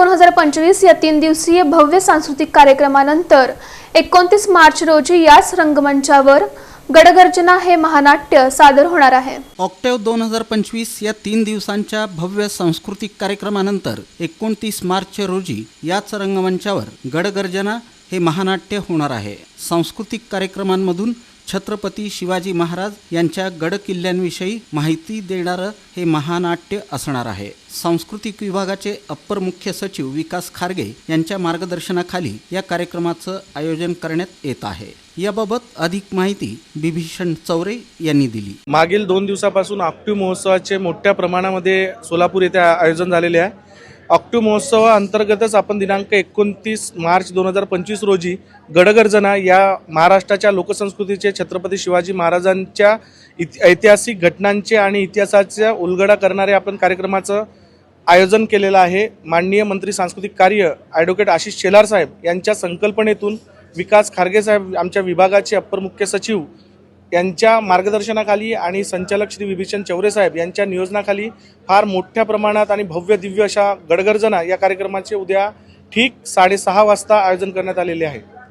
दोन हजार पंचवीस या तीन दिवसीय भव्य सांस्कृतिक कार्यक्रमानंतर एकोणतीस मार्च रोजी याच रंगमंचावर गडगर्जना हे महानाट्य सादर होणार आहे. ऑक्टेव दोन हजार पंचवीस या तीन दिवसांच्या भव्य सांस्कृतिक कार्यक्रमानंतर एकोणतीस मार्च रोजी याच रंगमंचावर गडगर्जना हे महानाट्य होणार आहे. सांस्कृतिक कार्यक्रमांमधून छत्रपती शिवाजी महाराज यांच्या गडकिल्ल्यांविषयी माहिती देणारं हे महानाट्य असणार आहे. सांस्कृतिक विभागाचे अप्पर मुख्य सचिव विकास खारगे यांच्या मार्गदर्शनाखाली या कार्यक्रमाचं आयोजन करण्यात येत आहे. याबाबत अधिक माहिती बिभीषण चौरे यांनी दिली. मागील दोन दिवसापासून आपटी महोत्सवाचे मोठ्या प्रमाणामध्ये सोलापूर येथे आयोजन झालेले आहे. ऑक्टिव महोत्सवाअंतर्गतच आपण दिनांक एकोणतीस मार्च दोन हजार पंचवीस रोजी गडगर्जना या महाराष्ट्राच्या लोकसंस्कृतीचे छत्रपती शिवाजी महाराजांच्या इति ऐतिहासिक घटनांचे आणि इतिहासाचा उलगडा करणारे आपण कार्यक्रमाचं आयोजन केलेलं आहे. माननीय मंत्री सांस्कृतिक कार्य ॲडव्होकेट आशिष शेलार साहेब यांच्या संकल्पनेतून विकास खारगे साहेब आमच्या विभागाचे अप्पर मुख्य सचिव यांच्या मार्गदर्शनाखाली आणि संचालक श्री विभीषण चौरे साहेब यांच्या नियोजनाखाली फार मोठ्या प्रमाणात आणि भव्य दिव्य अशा गडगर्जना या कार्यक्रमाचे उद्या ठीक साडेसहा वाजता आयोजन करण्यात आलेले आहे.